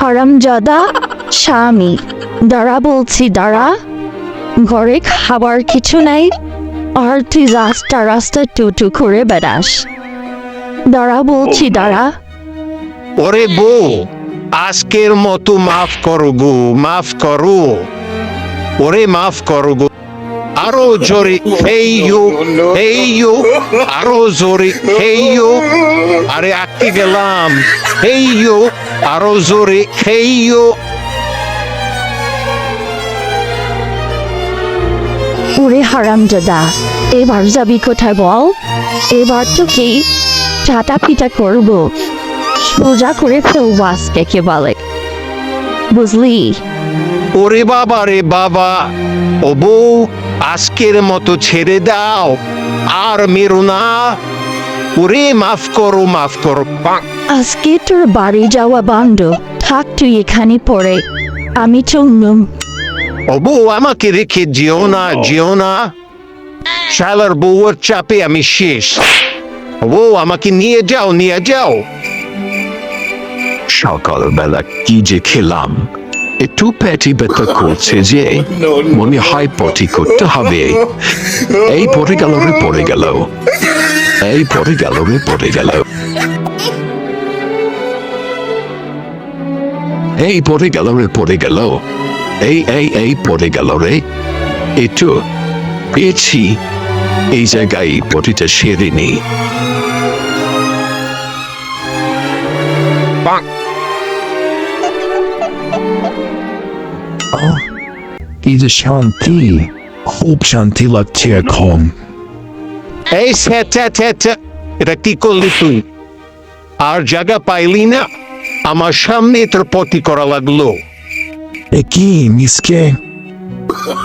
হারামজাদা স্বামী। দাঁড়া বলছি দাঁড়া। ঘরে খাবার কিছু নাই। আর তুই রাস্তা রাস্তা টুটু করে বেড়াস। দাঁড়া বলছি দাঁড়া। ওরে বউ আজকের মতো মাফ করো গো মাফ করো। ওরে মাফ করো গো। আরও জোরে হেইয়ো হেইয়ো আরও জোরে হেইয়ো আরে আটকে গেলাম। হেইয়ো আরও জোরে হেইয়ো ওরে হারামজাদা এবার যাবি কোথায় বল? এবার তো কি চাটা পিটা করব? সোজা করে ফেলব আজকে কে বলে। বুঝলি? ওরে বাবা রে বাবা ও বউ আজকের মতো ছেড়ে দাও। আর মেরো না। ওরে মাফ করো মাফ করো। আজকে তোর বাড়ি যাওয়া বন্ধ থাক তুই এখানে পড়ে। আমি চললুম। বউ আমাকে রেখে যেও না যেও না। শালার বউয়ের চাপে আমি শেষ। ও আমাকে নিয়ে যাও নিয়ে যাও। সকালবেলা কি যে খেলাম। একটু পেটি ব্যথা করছে যে মনে হয় পটি করতে হবে। এই পড়ে গেল রে পড়ে গেল। এই পড়ে গেল রে পড়ে গেল। এই পড়ে গেল রে পড়ে গেল। এই এই এই পড়ে গেল রে। একটু পেয়েছি এই জায়গায় পটিটা সেরে নি। কি যে শান্তি খুব শান্তি লাগছে এখন। এই স্যাটা ট্যাটা এটা কি করলি তুই? আর জায়গা পাইলি না? আমার সামনে তোর পটি করা লাগল। এ কি মিসকে?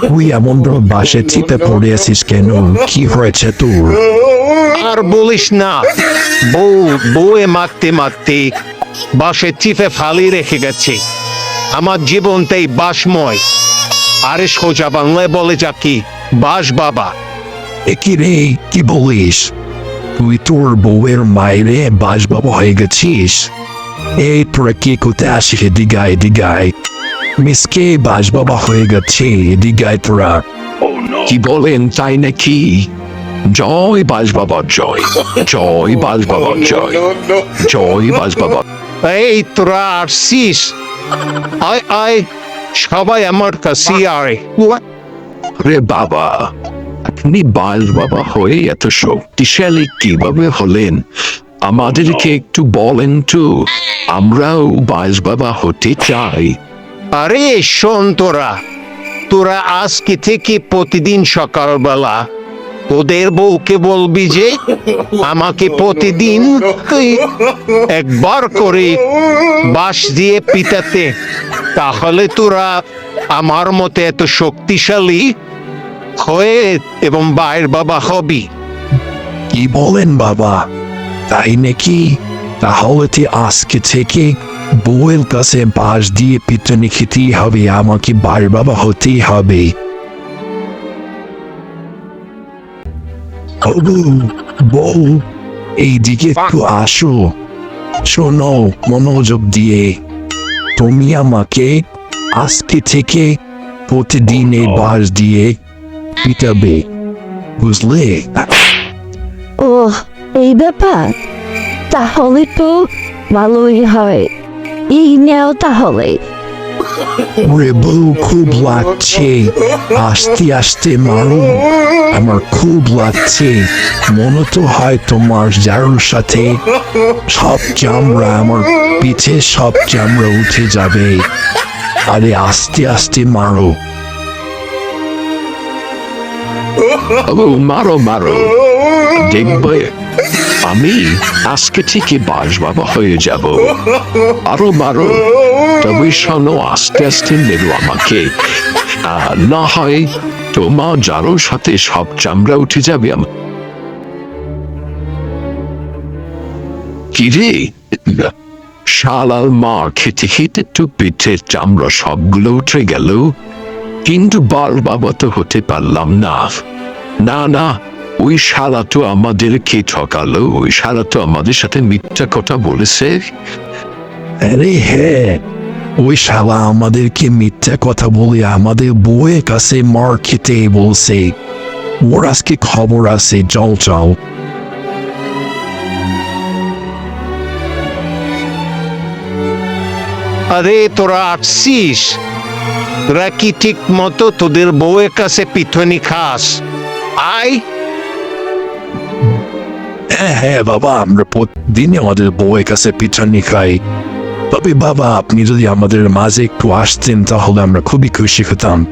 তুই এমন বাসে চিপে পড়ে আছিস কেন? কি হয়েছে তোর? আর বলিস না বউ বউয়ে মারতে মারতে বাসে চিপে ফালি রেখে গেছে। আমার জীবনটাই বাসময়। আরে সোজা বাংলায় বলে যা কি? বাস বাবা। এ কি রে কি বলিস? তুই তোর বউয়ের মায়েরে বাসবাবু হয়ে গেছিস? এই তোরা কি করতে আসিস এদিগায় এদিগায় মিসকে বাসবাবা হয়ে গেছে এদিগায় তোরা। কি বলেন তাই নাকি? জয় বাজ বাবা জয়। জয় বাজ বাবা জয়। জয় বাজ বাবা। এই তোরা আসছিস আয় আয়। সবাই আমার কাছে আরে রে বাবা আপনি বাল বাবা হয়ে এত শক্তিশালী কীভাবে হলেন? আমাদেরকে একটু বলেন তো আমরাও বাস বাবা হতে চাই। আরে শোন তোরা তোরা আজকে থেকে প্রতিদিন সকালবেলা তোদের বউকে বলবি যে, আমাকে প্রতিদিন একবার করে বাঁশ দিয়ে পিটাতে, তাহলে তোরা আমার মতে এত শক্তিশালী হয়ে এবং বাইর বাবা হবি। কি বলেন বাবা? তাই নাকি? তাহলে তো আজকে থেকে বউয়ের কাছে বাস দিয়ে পিটনি খেতেই হবে, আমাকে বার বাবা হতেই হবে। হবু বউ, এইদিকে একটু আসো। শোনো, মনোযোগ দিয়ে। তুমি আমাকে আজকে থেকে প্রতিদিন এই বাস দিয়ে পিটাবে, বুঝলে? ও এই ব্যাপার? তাহলে তো ভালোই হয়। এই নেও তাহলে। ওরে বউ, খুব লাগছে। আস্তে আস্তে মারো। আমার খুব লাগছে। মনে তো হয় তোমার জারুর সাথে সব চামড়া আমার পিঠে সব চামড়া উঠে যাবে। আরে আস্তে আস্তে মারো। মারো মারো। দেখবে, আমি আজকে থেকে বাস বাবা হয়ে যাব। আরও মারো। শোনো আস্তে আস্তে মেরো আমাকে না হয় তোমার যারোর সাথে সব চামড়া উঠে যাবে আমার কিরে শালাল মার খেতে খেতে তো পিঠের চামড়া সবগুলো উঠে গেল কিন্তু বার বাবা তো হতে পারলাম না না না ওই শালা তো আমাদেরকে ঠকালো ওই শালা তো আমাদের সাথে মিথ্যা কথা বলেছে আরে হ্যাঁ ওই শালা আমাদেরকে মিথ্যা কথা বলে আমাদের বউয়ের কাছে মার খেতে বলছে। ওর আজকে খবর আছে চল চল আরে তোরা আসছিস? তোরা কি ঠিক মতো তোদের বউয়ের কাছে পিঠনি খাস? আয় হ্যাঁ হ্যাঁ বাবা আমরা প্রতিদিনই আমাদের বউয়ের কাছে পিছানি খাই। তবে বাবা আপনি যদি আমাদের মাঝে একটু আসতেন তাহলে আমরা খুবই খুশি হতাম।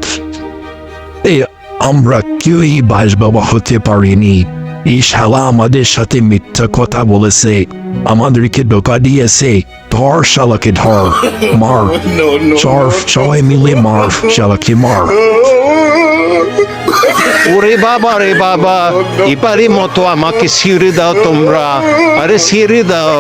এই আমরা কেউই বাস বাবা হতে পারিনি। এই শালা আমাদের সাথে মিথ্যা কথা বলেছে আমাদেরকে ধোকা দিয়েছে। ধর শালাকে ধর মার। চর সবাই মিলে মার শালাকে মার। ওরে বাবা রে বাবা এবারে মতো আমাকে ছিঁড়ে দাও তোমরা। আরে ছিঁড়ে দাও।